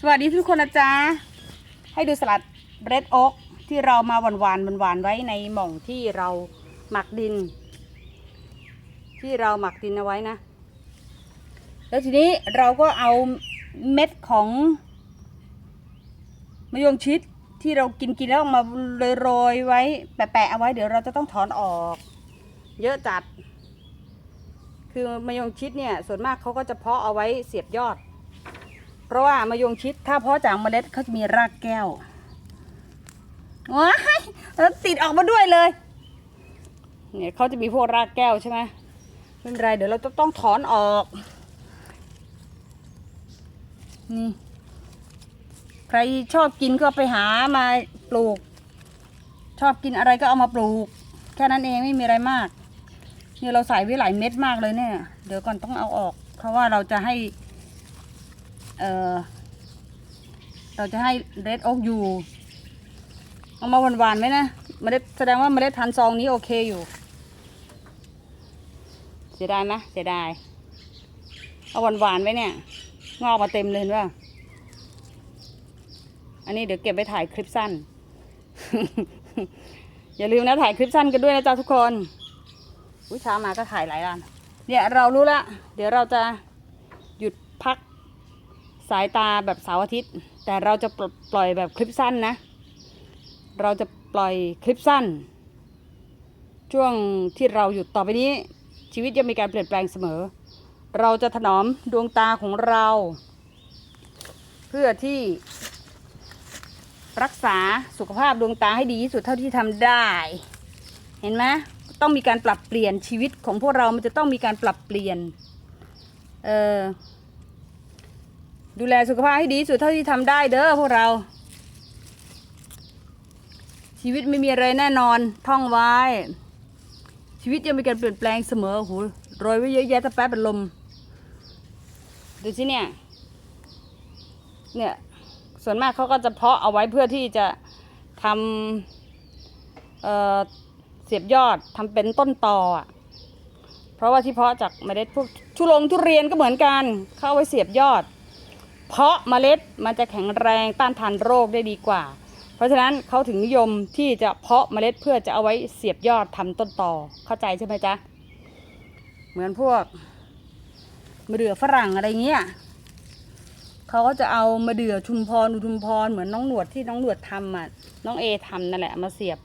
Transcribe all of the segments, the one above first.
สวัสดีทุกคนนะจ๊ะ ให้ดูสลัดเรดโอ๊กที่เรามาหวานหวานหวานไว้ในหม่องที่เราหมักดิน ที่เราหมักดินเอาไว้นะ แล้วทีนี้เราก็เอาเม็ดของมะยงชิดที่เรากินกินแล้วเอามาโรยไว้แปะๆเอาไว้เดี๋ยวเราจะต้องถอนออก เยอะจัด คือมะยงชิดเนี่ยส่วนมากเขาก็จะเพาะเอาไว้เสียบยอด เพราะว่ามะยงชิดถ้าเพาะจากเมล็ดเขาจะมีรากแก้วว้ายแล้วติดออกมาด้วยเลย เนี่ยเขาจะมีพวกรากแก้วใช่ไหมไม่เป็นไรเดี๋ยวเราจะต้องถอนออกนี่ใครชอบกินก็ไปหามาปลูก ชอบกินอะไรก็เอามาปลูก แค่นั้นเองไม่มีอะไรมากเนี่ยเราใส่ไว้หลายเม็ดมากเลยเนี่ย เดี๋ยวก่อนต้องเอาออก เพราะว่าเราจะให้ เออเราจะให้เรดโอ๊กอยู่ เอามาหวานๆไหมนะเมล็ดแสดงว่าเมล็ดพันซองนี้โอเคอยู่ เสียดายไหมเสียดาย เอาหวานๆไว้เนี่ย งอกมาเต็มเลยเห็นป่ะอันนี้เดี๋ยวเก็บไปถ่ายคลิปสั้น อย่าลืมนะถ่ายคลิปสั้นกันด้วยนะจ๊ะทุกคนอุ้ยเช้ามาก็ถ่ายหลายร้านเนี่ยเรารู้ละ เดี๋ยวเราจะหยุดพัก สายตาแบบเสาร์อาทิตย์ แต่เราจะปล่อยแบบคลิปสั้นนะ เราจะปล่อยคลิปสั้น ช่วงที่เราหยุดต่อไปนี้ ชีวิตจะมีการเปลี่ยนแปลงเสมอ เราจะถนอมดวงตาของเรา เพื่อที่รักษาสุขภาพดวงตาให้ดีที่สุดเท่าที่ทำได้ เห็นไหมต้องมีการปรับเปลี่ยนชีวิตของพวกเรามันจะต้องมีการปรับเปลี่ยน เออ ดูแลสุขภาพให้ดีสุดเท่าที่ทำได้เด้อพวกเรา ชีวิตไม่มีอะไรแน่นอนท่องไว้ ชีวิตยังมีการเปลี่ยนแปลงเสมอโอ้โหโรยไว้เยอะแยะตะแป๊บเป็นลม ดูสิเนี่ย เนี่ย ส่วนมากเขาก็จะเพาะเอาไว้เพื่อที่จะทำเอ่อเสียบยอดทำเป็นต้นตออะเพราะว่าที่เพาะจากเมล็ดพวกทุลงทุเรียนก็เหมือนกัน เข้าเอาไว้เสียบยอด เพาะเมล็ดมันจะแข็งแรงต้านทานโรคได้ดีกว่า เพราะฉะนั้นเขาถึงนิยมที่จะเพาะเมล็ดเพื่อจะเอาไว้เสียบยอดทำต้นตอเข้าใจใช่ไหมจ๊ะ เหมือนพวกมะเดื่อฝรั่งอะไรเงี้ยเขาก็จะเอามะเดื่อชุมพรอุทุมพรเหมือนน้องหนวดที่น้องหนวดทำอะน้องเอทำนั่นแหละมาเสียบ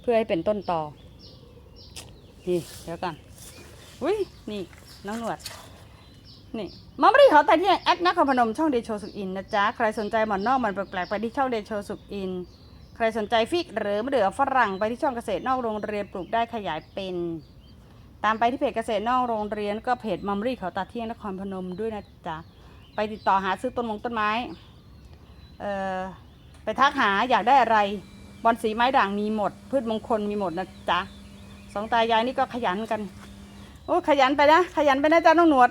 เพื่อให้เป็นต้นตอนี่เดี๋ยวก่อนอุ้ยนี่น้องหนวดนี่ มาไม่ได้ขอแต่ที่แอดนครพนมช่องเดโชสุขอินนะจ๊ะ ใครสนใจหมอนนอกมันแปลกๆไปที่ช่องเดโชสุขอิน ใครสนใจฟิกหรือมะเดื่อฝรั่งไปที่ช่องเกษตรนอกโรงเรียนปลูกได้ขยายเป็น ตามไปที่เพจเกษตรนอกโรงเรียนก็เพจมัมรี่เขาตาเที่ยงนครพนมด้วยนะจ๊ะ ไปติดต่อหาซื้อต้นมงต้นไม้ เอ่อไปทักหาอยากได้อะไรบอลสีไม้ด่างมีหมด พืชมงคลมีหมดนะจ๊ะสองตายายนี่ก็ขยันกัน โอ้ขยันไปนะ ขยันไปนะจ๊ะน้องหนวด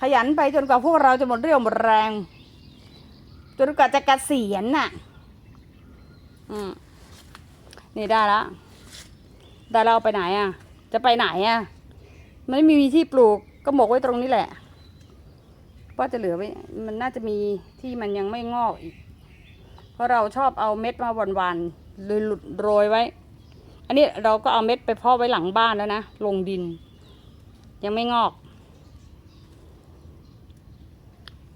ขยันไปจนกว่าพวกเราจะหมดเรี่ยวหมดแรง จนกว่าจะเกษียณน่ะ อืม นี่ได้แล้วได้แล้วเอาไปไหนอะ จะไปไหนอะ มันไม่มีที่ปลูกก็หมกไว้ตรงนี้แหละว่าจะเหลือไว้มันน่าจะมีที่มันยังไม่งอกอีก เพราะเราชอบเอาเม็ดมาหวานๆเลยหลุดโรยไว้ อันนี้เราก็เอาเม็ดไปพาะไว้หลังบ้านแล้วนะ ลงดิน ยังไม่งอก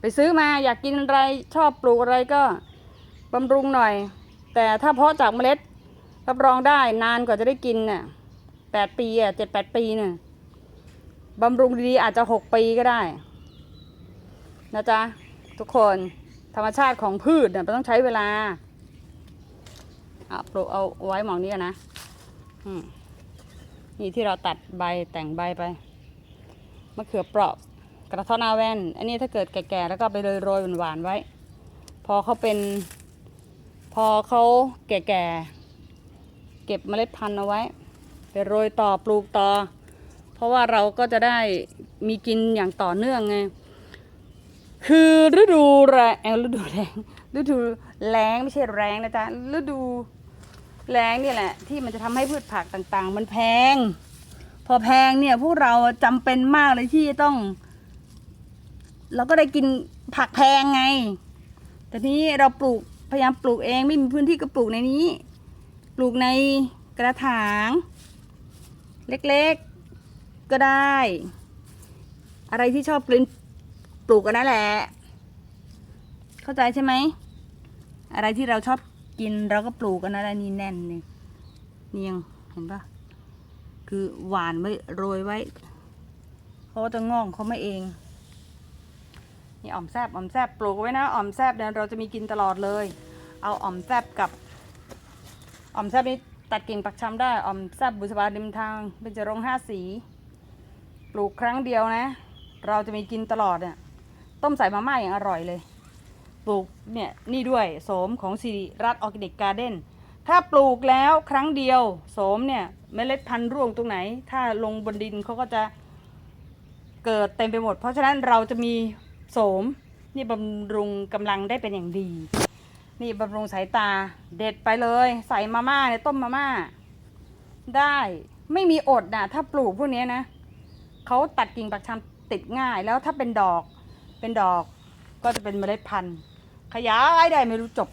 ไปซื้อมาอยากกินอะไรชอบปลูกอะไรก็บำรุงหน่อย แต่ถ้าเพาะจากเมล็ดรับรองได้นานกว่าจะได้กินน่ะแปดปีอะเจ็ดแปดปีน่ะบำรุงดีๆอาจจะหกปีก็ได้ นะจ๊ะ ทุกคนธรรมชาติของพืชเนี่ยมันต้องใช้เวลาเอาปลูกเอาไว้หมองนี้นะนี่ที่เราตัดใบแต่งใบไปมะเขือเปราะ กระท้อนอาแว่น อันนี้ถ้าเกิดแก่ๆแล้วก็ไปโรยๆหวานๆไว้ พอเขาเป็น พอเขาแก่ๆเก็บเมล็ดพันธุ์เอาไว้ ไปโรยต่อปลูกต่อ เพราะว่าเราก็จะได้มีกินอย่างต่อเนื่องไงคือฤดูแรงฤดูแรงฤดูแรงไม่ใช่แรงนะจ๊ะฤดูแรงนี่แหละ ที่มันจะทำให้พืชผักต่างๆ มันแพง พอแพงเนี่ยพวกเราจำเป็นมากเลยที่ต้อง เราก็ได้กินผักแพงไง แต่ทีนี้เราปลูกพยายามปลูกเองไม่มีพื้นที่ก็ปลูกในนี้ ปลูกในกระถาง เล็กๆก็ได้ อะไรที่ชอบกินปลูกกันนั่นแหละ เข้าใจใช่ไหม อะไรที่เราชอบกินเราก็ปลูกกันนั่นแหละนี่แน่นนี่นี่ยังเห็นปะคือหวานไว้โรยไว้เขาก็จะงอกเขาไม่เอง นี่อ่อมแซบอ่อมแซบปลูกไว้นะอ่อมแซบเนี่ยเราจะมีกินตลอดเลย เอาอ่อมแซบกับอ่อมแซบนี้ตัดกิ่งปักชำได้อ่อมแซบบุษบาริมทางเป็นจะรงห้าสี ปลูกครั้งเดียวนะ เราจะมีกินตลอดเนี่ยต้มใส่มาม่าอย่างอร่อยเลย ปลูกเนี่ยนี่ด้วยโสมของสิริรัตน์ออร์แกนิกการ์เด้นถ้าปลูกแล้วครั้งเดียวโสมเนี่ยเมล็ดพันธุ์ร่วงตรงไหน ถ้าลงบนดินเขาก็จะเกิดเต็มไปหมด เพราะฉะนั้นเราจะมี โสม นี่บำรุงกำลังได้เป็นอย่างดี นี่บำรุงสายตาเด็ดไปเลย ใส่มาม่าในต้มมาม่า ได้ไม่มีอดนะถ้าปลูกพวกนี้นะเขาตัดกิ่งปักชำติดง่าย แล้วถ้าเป็นดอกเป็นดอกก็จะเป็นเมล็ดพันธุ์ขยายได้ไม่รู้จบ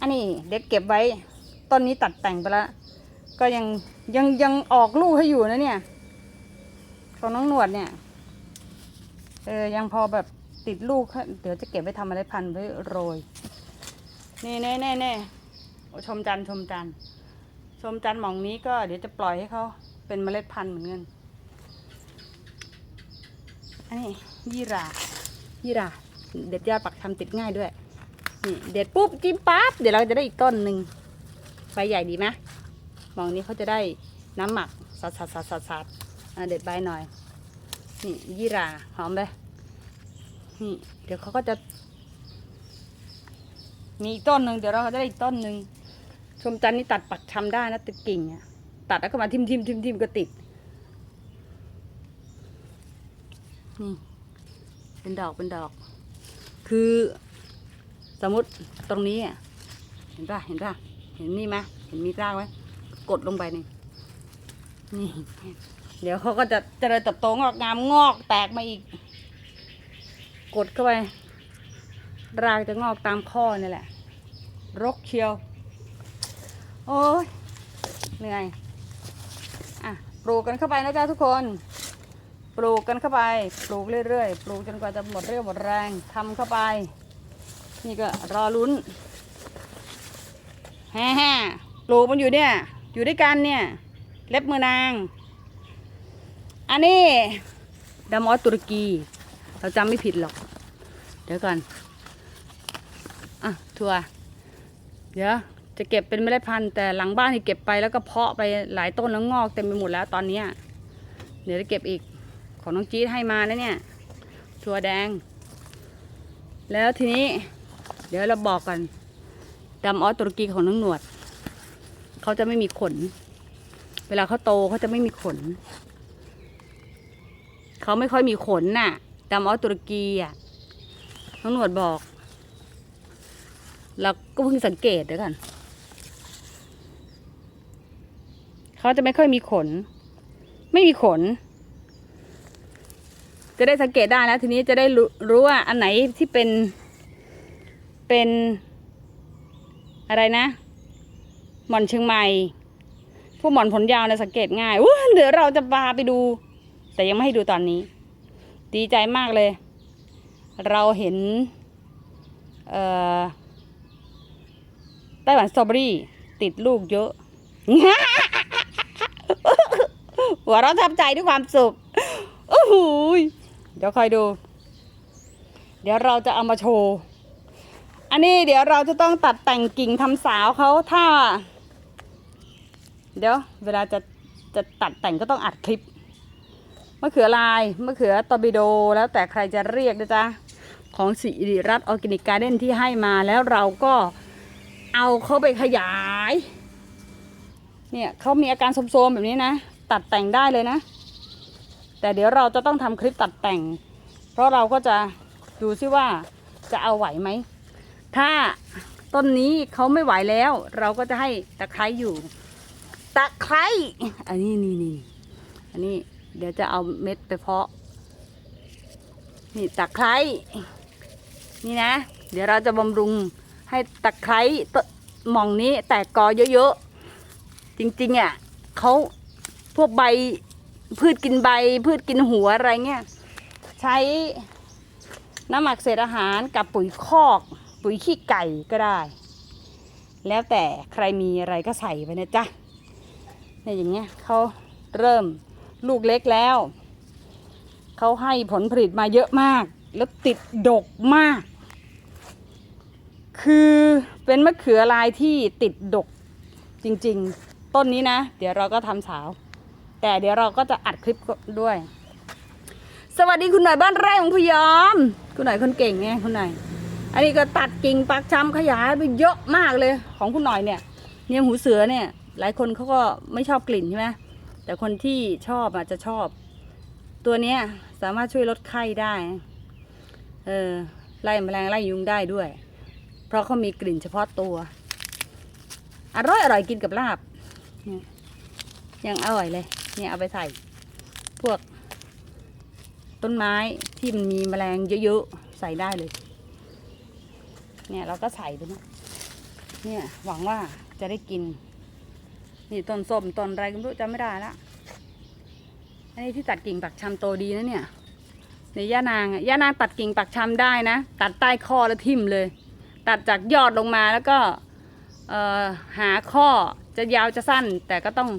อันนี้เด็กเก็บไว้ต้นนี้ตัดแต่งไปแล้วก็ยังยังยังออกลูกให้อยู่นะเนี่ยของน้องหนวดเนี่ย เออยังพอแบบติดลูก เดี๋ยวจะเก็บไว้ทำเมล็ดพันธุ์ไว้โรย นี่แน่แน่แน่ชมจันทร์ชมจันทร์ชมจันทร์หมองนี้ก็เดี๋ยวจะปล่อยให้เขาเป็นเมล็ดพันธุ์เหมือนกันอันนี้ยี่รายี่ราเด็ดยอดปักทำติดง่ายด้วยนี่เด็ดปุ๊บจิ้มปั๊บเดี๋ยวเราจะได้อีกต้นหนึ่งใบใหญ่ดีไหมมองนี้เขาจะได้น้ำหมักสัดสัดสัดสัดสัดเด็ดใบหน่อย นี่ยี่ราหอมเลยนี่เดี๋ยวเขาก็จะ มีอีกต้นหนึ่งเดี๋ยวเราก็จะได้อีกต้นหนึ่งชมจันนี่ตัดปักชำได้นะติดกิ่งอะตัดแล้วก็มาทิมทิมทิมทิมก็ติดนี่เป็นดอกเป็นดอก คือสมมติตรงนี้อะเห็นป่ะเห็นป่ะเห็นนี่ไหมเห็นมีรากไหมกดลงไปนี่นี่ เดี๋ยวเขาก็จะเจริญเติบโตงอกงามงอกแตกมาอีก กดเข้าไป รากจะงอกตามข้อนี่แหละ รกเชียว โอ้ยเหนื่อย อะ ปลูกกันเข้าไปนะจ๊ะทุกคน ปลูกกันเข้าไป ปลูกเรื่อยๆ ปลูกจนกว่าจะหมดเรี่ยวหมดแรงทำเข้าไป นี่ก็รอลุ้นแฮ่แฮ่ปลูกมันอยู่เนี่ย อยู่ด้วยกันเนี่ย เล็บมือนาง อันนี้ดามอสตุรกี เราจำไม่ผิดหรอก เดี๋ยวก่อน อะทัวเดี๋ยวจะเก็บเป็นเมล็ดพันธุ์แต่หลังบ้านที่เก็บไปแล้วก็เพาะไปหลายต้นแล้วงอกเต็มไปหมดแล้วตอนนี้เดี๋ยวจะเก็บอีกของน้องจี๊ดให้มานะเนี่ยถั่วแดง แล้วทีนี้ เดี๋ยวเราบอกกันดำออสตุรกีของน้องหนวด เขาจะไม่มีขน เวลาเขาโตเขาจะไม่มีขน เขาไม่ค่อยมีขนน่ะดำออสตุรกีอะน้องหนวดบอก เราก็เพิ่งสังเกตเดี๋ยวกันเขาจะไม่ค่อยมีขน ไม่มีขน จะได้สังเกตได้แล้ว ทีนี้จะได้รู้รว่าอันไหนที่เป็นเป็นอะไรนะ หม่อนเชียงใหม่พวกหม่อนผลยาวนี่ยสังเกตง่ายว้าเดี๋ยวเราจะพาไปดู แต่ยังไม่ให้ดูตอนนี้ ดีใจมากเลย เราเห็นไต้หวันสตรอเบอรี่ ติดลูกเยอะ หัวเราทำใจด้วยความสุขโอ้โหเดี๋ยวคอยดู เดี๋ยวเราจะเอามาโชว์ อันนี้เดี๋ยวเราจะต้องตัดแต่งกิ่งทำสาวเขาถ้า เดี๋ยวเวลาจะจะตัดแต่งก็ต้องอัดคลิป มะเขือลายมะเขือตอบิโด แล้วแต่ใครจะเรียกนะจ๊ะ ของสิริรัตน์ออร์แกนิกการ์เด้นที่ให้มาแล้วเราก็เอาเขาไปขยาย เนี่ยเขามีอาการโทรมๆแบบนี้นะ ตัดแต่งได้เลยนะ แต่เดี๋ยวเราจะต้องทำคลิปตัดแต่ง เพราะเราก็จะดูซิว่าจะเอาไหวไหม ถ้าต้นนี้เขาไม่ไหวแล้ว เราก็จะให้ตะไคร้อยู่ ตะไคร้อันนี้นี่นี่อันนี้ เดี๋ยวจะเอาเม็ดไปเพาะ นี่ตะไคร้นี่นะ เดี๋ยวเราจะบำรุงให้ตะไคร้หม่องนี้แตกกอเยอะๆ จริงๆอะเขาพวกใบพืชกินใบ พืชกินหัวอะไรเงี้ยใช้น้ำหมักเศษอาหารกับปุ๋ยคอก ปุ๋ยขี้ไก่ก็ได้ แล้วแต่ใครมีอะไรก็ใส่ไปนะจ๊ะเนี่ยอย่างเงี้ยเขาเริ่ม ลูกเล็กแล้ว เขาให้ผลผลิตมาเยอะมาก แล้วติดดกมาก คือเป็นมะเขือลายที่ติดดกจริงๆ ต้นนี้นะ เดี๋ยวเราก็ทำสาว แต่เดี๋ยวเราก็จะอัดคลิปด้วย สวัสดีคุณหน่อยบ้านไร่ของพยอม คุณหน่อยคนเก่งไงคุณหน่อย อันนี้ก็ตัดกิ่งปักชำขยายไปเยอะมากเลยของคุณหน่อยเนี่ย เนี่ยหูเสือเนี่ย หลายคนเขาก็ไม่ชอบกลิ่นใช่ไหม แต่คนที่ชอบอาจจะชอบ ตัวเนี้ยสามารถช่วยลดไข้ได้เออไล่แมลงไล่ยุงได้ด้วย เพราะเขามีกลิ่นเฉพาะตัว อร่อยอร่อยกินกับลาบยยังอร่อยเลย เนี่ยเอาไปใส่ พวกต้นไม้ที่มันมีแมลงเยอะๆ ใส่ได้เลย เนี่ยเราก็ใส่ไปนะเนี่ยหวังว่าจะได้กิน นี่ต้นส้มต้นอะไรก็ไม่รู้จำไม่ได้ละอันนี้ที่ตัดกิ่งปักชำโตดีนะเนี่ยในย่านางอะย่านางตัดกิ่งปักชำได้นะ ตัดใต้ข้อแล้วทิ่มเลย ตัดจากยอดลงมาแล้วก็เอ่อหาข้อจะยาวจะสั้น แต่ก็ต้อง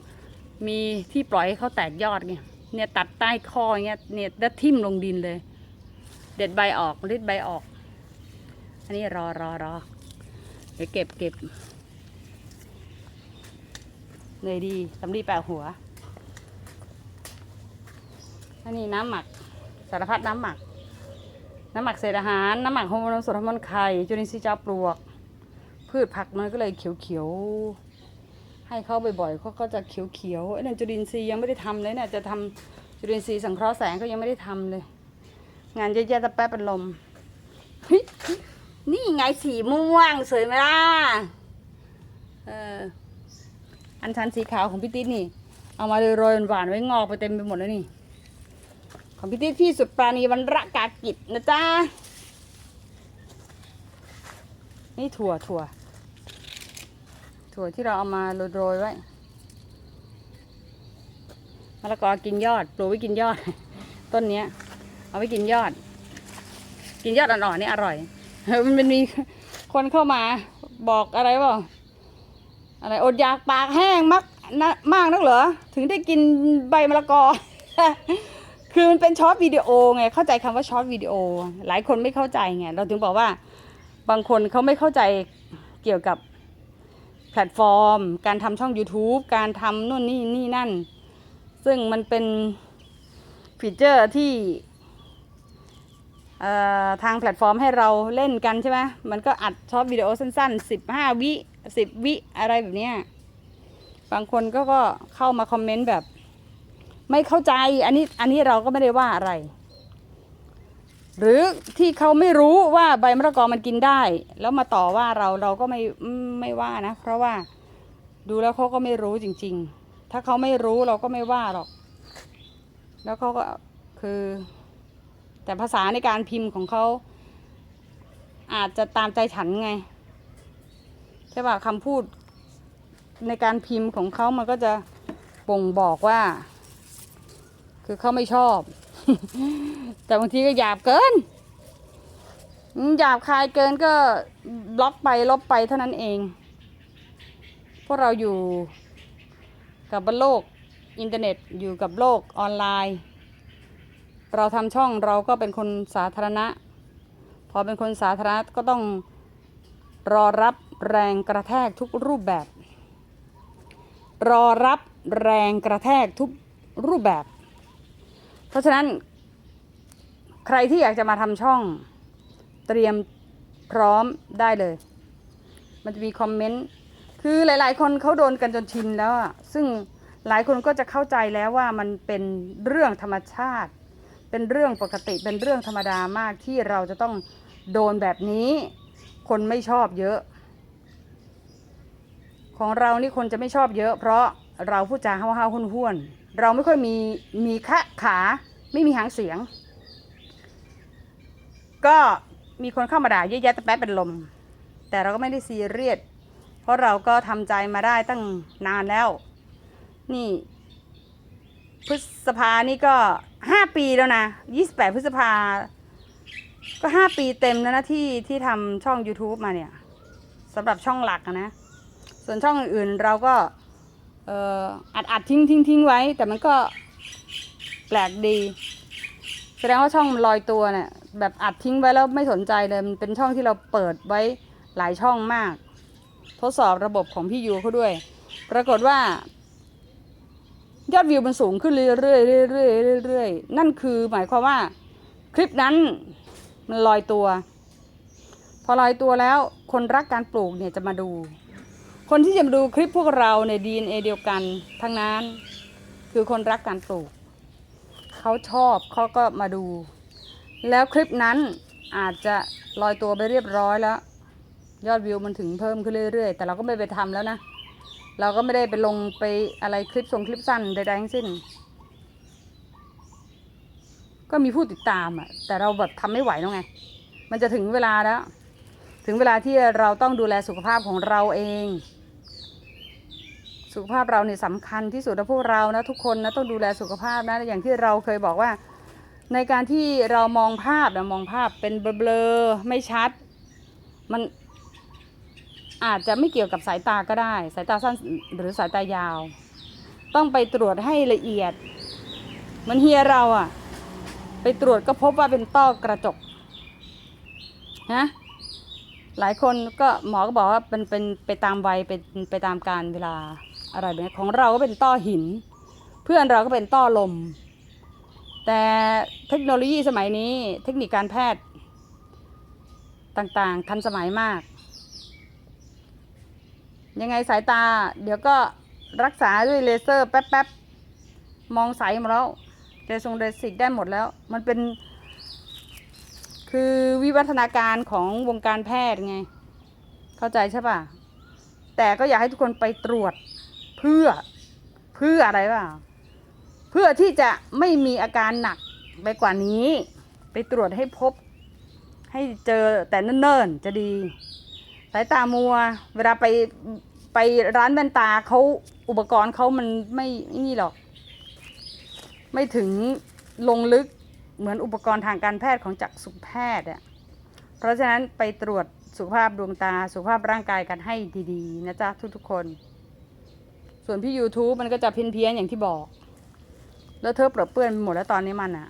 มีที่ปล่อยให้เขาแตกยอดไงเนี่ยตัดใต้ข้อเงี้ยเนี่ยแล้วทิ่มลงดินเลย เด็ดใบออกริดใบออก อันนี้รอรอรอเดี๋ยวเก็บเก็บ เหนื่อยดีสำลีแปะหัวอันนี้น้ำหมักสารพัดน้ำหมัก น้ำหมักเศษอาหาร น้ำหมักโฮอร์โมนส่วนฮอร์โมนไข่จุลินทรีย์เจ้าปลวก พืชผักมันก็เลยเขียวๆให้เขาบ่อยๆเขาก็จะเขียวๆไอ้นั่นจุลินทรีย์ยังไม่ได้ทำเลยเนี่ยจะทำจุลินทรีย์สังเคราะห์แสงก็ยังไม่ได้ทำเลย งานเยอะแยะแต่แป๊บเป็นลมนี่ไงสีม่วงสวยไหมล่ะเออ อันชันสีขาวของพี่ติ๊ดนี่ เอามาเลยโรยหวานไว้งอกไปเต็มไปหมดแล้วนี่ ของพี่ติ๊ดพี่สุดปราณีวันระกากิจนะจ๊ะนี่ถั่วถั่ว ถั่วที่เราเอามาโรยไว้มะละกอกินยอดปลูกไว้กินยอด ต้นเนี้ย เอาไว้กินยอด กินยอดอ่อนๆนี่อร่อยมันมีคนเข้ามาบอกอะไรเปล่า อะไรอดอยากปากแห้งมักนะมากนักเหรอ ถึงได้กินใบมะละกอ คือมันเป็นช็อตวิดีโอไง เข้าใจคำว่าช็อตวิดีโอ หลายคนไม่เข้าใจไง เราถึงบอกว่า บางคนเขาไม่เข้าใจเกี่ยวกับแพลตฟอร์ม การทำช่อง YouTube การทำนู่นนี่นี่นั่น ซึ่งมันเป็นฟีเจอร์ที่ทางแพลตฟอร์มให้เราเล่นกันใช่ไหมมันก็อัดช็อตวิดีโอสั้นๆ 15 วิ 10วิอะไรแบบเนี้ยบางคนก็ก็เข้ามาคอมเมนต์แบบ ไม่เข้าใจอันนี้อันนี้เราก็ไม่ได้ว่าอะไร หรือที่เขาไม่รู้ว่าใบมะละกอมันกินได้ แล้วมาต่อว่าเราเราก็ไม่ไม่ว่านะ เพราะว่าดูแล้วเขาก็ไม่รู้จริง ๆ ถ้าเขาไม่รู้เราก็ไม่ว่าหรอก แล้วเขาก็คือ แต่ภาษาในการพิมพ์ของเขาอาจจะตามใจฉันไง ใช่ป่ะคำพูดในการพิมพ์ของเขามันก็จะบ่งบอกว่า คือเขาไม่ชอบ แต่บางทีก็หยาบเกินหยาบคายเกินก็บล็อกไปลบไปเท่านั้นเอง พวกเราอยู่กับโลกอินเทอร์เน็ตอยู่กับโลกออนไลน์ เราทำช่องเราก็เป็นคนสาธารณะ พอเป็นคนสาธารณะก็ต้อง รอรับแรงกระแทกทุกรูปแบบ รอรับแรงกระแทกทุกรูปแบบ เพราะฉะนั้น ใครที่อยากจะมาทำช่องเตรียมพร้อมได้เลย มันจะมีคอมเมนต์คือหลาย ๆ คนเขาโดนกันจนชินแล้วอะซึ่งหลายคนก็จะเข้าใจแล้วว่ามันเป็นเรื่องธรรมชาติ เป็นเรื่องปกติเป็นเรื่องธรรมดามากที่เราจะต้องโดนแบบนี้ คนไม่ชอบเยอะ ของเรานี่คนจะไม่ชอบเยอะ เพราะเราพูดจาห้าวๆห้วนๆเราไม่ค่อยมีมีคะขาไม่มีหางเสียง ก็มีคนเข้ามาด่าเยอะแยะแต่แป๊บเป็นลม แต่เราก็ไม่ได้ซีเรียสเพราะเราก็ทำใจมาได้ตั้งนานแล้ว นี่ พฤษภานี่ก็ห้าปีแล้วนะยี่สิบแปดพฤษภา ก็ห้าปีเต็มแล้วนะที่ที่ทำช่อง YouTube มาเนี่ยสำหรับช่องหลักนะ ส่วนช่องอื่นๆเราก็เอ่ออัดอัดทิ้งทิ้งทิ้งไว้ แต่มันก็แปลกดี แสดงว่าช่องลอยตัวเนี่ยแบบอัดทิ้งไว้แล้วไม่สนใจเลยมันเป็นช่องที่เราเปิดไว้หลายช่องมาก ทดสอบระบบของพี่ยูเขาด้วย ปรากฏว่ายอดวิวมันสูงขึ้นเรื่อยๆเรื่อยๆเรื่อยๆนั่นคือหมายความว่าคลิปนั้น มันลอยตัว พอลอยตัวแล้วคนรักการปลูกเนี่ยจะมาดู คนที่จะมาดูคลิปพวกเราใน DNA เดียวกันทั้งนั้นคือคนรักการปลูก เขาชอบเขาก็มาดู แล้วคลิปนั้นอาจจะลอยตัวไปเรียบร้อยแล้ว ยอดวิวมันถึงเพิ่มขึ้นเรื่อยๆ แต่เราก็ไม่ไปทำแล้วนะ เราก็ไม่ได้ไปลงไปอะไรคลิปส่งคลิปสั้นใดๆทั้งสิ้น ก็มีผู้ติดตามอะ แต่เราแบบทำไม่ไหวแล้วไง มันจะถึงเวลาแล้ว ถึงเวลาที่เราต้องดูแลสุขภาพของเราเอง สุขภาพเราเนี่ยสำคัญที่สุดนะพวกเรานะทุกคนนะต้องดูแลสุขภาพนะอย่างที่เราเคยบอกว่า ในการที่เรามองภาพนะมองภาพเป็นเบลอไม่ชัด มันอาจจะไม่เกี่ยวกับสายตาก็ได้ สายตาสั้นหรือสายตายาว ต้องไปตรวจให้ละเอียด มันเฮียเราอะ ไปตรวจก็พบว่าเป็นต้อกระจกนะหลายคนก็หมอก็บอกว่าเป็นเป็นไปตามวัยเป็นไปตามการเวลาอะไรแบบนี้ของเราก็เป็นต้อหิน เพื่อนเราก็เป็นต้อลม แต่เทคโนโลยีสมัยนี้เทคนิคการแพทย์ต่างๆ ทันสมัยมาก ยังไงสายตาเดี๋ยวก็รักษาด้วยเลเซอร์แป๊บๆ มองใสมดแล้ว เรซงเรสิกได้หมดแล้ว มันเป็น คือวิวัฒนาการของวงการแพทย์ไง เข้าใจใช่ป่ะ แต่ก็อยากให้ทุกคนไปตรวจเพื่อเพื่ออะไรป่ะ เพื่อที่จะไม่มีอาการหนักไปกว่านี้ ไปตรวจให้พบ ให้เจอแต่เนิ่นๆจะดีสายตามัว เวลาไปไปร้านแว่นตาเขาอุปกรณ์เขามันไม่นี่หรอก ไม่ถึงลงลึกเหมือนอุปกรณ์ทางการแพทย์ของจักษุแพทย์อะเพราะฉะนั้นไปตรวจสุขภาพดวงตาสุขภาพร่างกายกันให้ดีๆ นะจ๊ะทุกๆคน ส่วนพี่ YouTube มันก็จะเพี้ยนๆอย่างที่บอก แล้วเธอเปรอะเปื้อนหมดแล้วตอนนี้มันอะ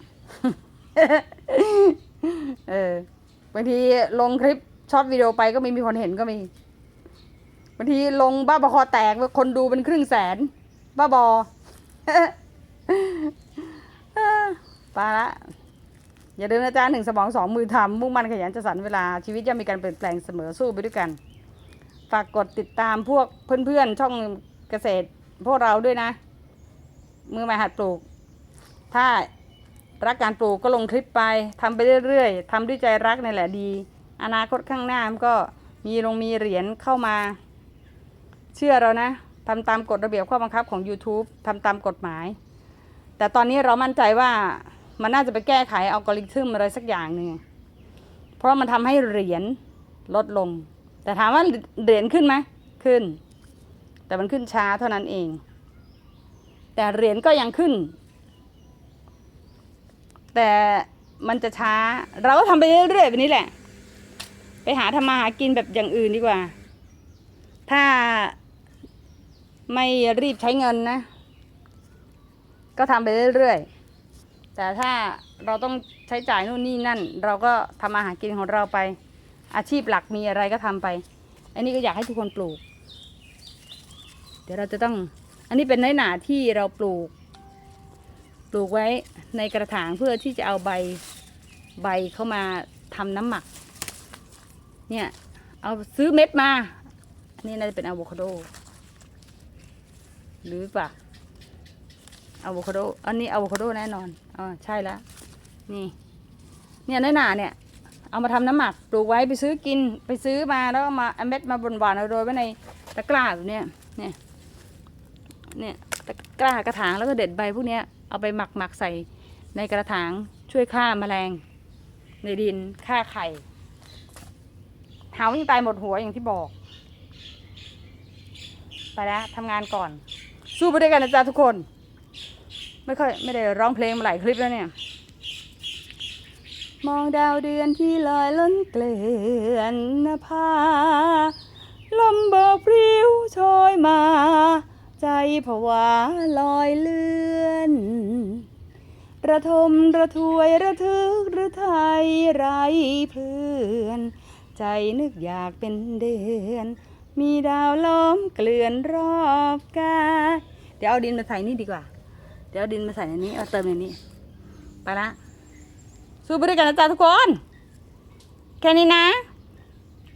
เออบางทีลงคลิปช็อตวิดีโอไปก็ไม่มีคนเห็นก็มีบางทีลงบ้าบอคอแตกคนดูเป็นครึ่งแสน บ้าบอ ไปละ อย่าลืมนะจ๊ะหนึ่งสมองสองมือทำมุ่งมั่นขยันจะสรรเวลาชีวิตย่อมมีการเปลี่ยนแปลงเสมอสู้ไปด้วยกัน ฝากกดติดตามพวกเพื่อนๆช่องเกษตรพวกเราด้วยนะ มือใหม่หัดปลูก ถ้ารักการปลูกก็ลงคลิปไปทำไปเรื่อยๆทำด้วยใจรักนี่แหละดี อนาคตข้างหน้ามันก็มีลงมีเหรียญเข้ามา เชื่อเรานะทำตามกฎระเบียบข้อบังคับของ YouTube ทำตามกฎหมาย แต่ตอนนี้เรามั่นใจว่า มันน่าจะไปแก้ไขอัลกอริทึมอะไรสักอย่างหนึ่งเพราะมันทำให้เหรียญลดลง แต่ถามว่าเหรียญขึ้นไหมขึ้น แต่มันขึ้นช้าเท่านั้นเอง แต่เหรียญก็ยังขึ้น แต่มันจะช้า เราก็ทำไปเรื่อยๆแบบนี้แหละ ไปหาทำมาหากินแบบอย่างอื่นดีกว่า ถ้าไม่รีบใช้เงินนะ ก็ทำไปเรื่อยๆ แต่ถ้าเราต้องใช้จ่ายนู่นนี่นั่น เราก็ทำอาหารกินของเราไป อาชีพหลักมีอะไรก็ทำไป อันนี้ก็อยากให้ทุกคนปลูก เดี๋ยวเราจะต้อง อันนี้เป็นน้อยหนาที่เราปลูก ปลูกไว้ในกระถางเพื่อที่จะเอาใบใบเข้ามาทำน้ำหมัก เนี่ย เอาซื้อเม็ดมา อันนี้น่าจะเป็นอะโวคาโด หรือเปล่าอะโวคาโด อันนี้อะโวคาโดแน่นอน อ๋อใช่แล้ว นี่ เนี่ยน้อยหนาเนี่ย เอามาทำน้ำหมักปลูกไว้ไปซื้อกินไปซื้อมาแล้วมาเอาเม็ดมาบนหวานเอาโรยไว้ในตะกร้าแบบเนี้ยเนี่ยเนี่ยตะกร้ากระถางแล้วก็เด็ดใบพวกเนี้ยเอาไปหมักหมักใส่ในกระถางช่วยฆ่าแมลง ในดินค่าไข่หาว่งตายหมดหัวอย่างที่บอก ไปแล้วทำงานก่อน สู้ไปด้วยกันนะจ๊ะทุกคน ไม่ค่อยไม่ได้ร้องเพลงมาหลายคลิปแล้วเนี่ย มองดาวเดือนที่ลอยล้นเกลื่อนนภาลมโบกพริ้วโชยมา ใจผวาลอยเลื่อนระทมระทวยระทึกหรือไทยไรเพื่อน ใจนึกอยากเป็นเดือน มีดาวล้อมเกลื่อนรอบกายเดี๋ยวเอาดินมาใส่นี่ดีกว่า เดี๋ยวดินมาใส่ในนี้ เอาเติมในนี้ ไปละ สู้ไปด้วยกันนะจ๊ะทุกคน แค่นี้นะ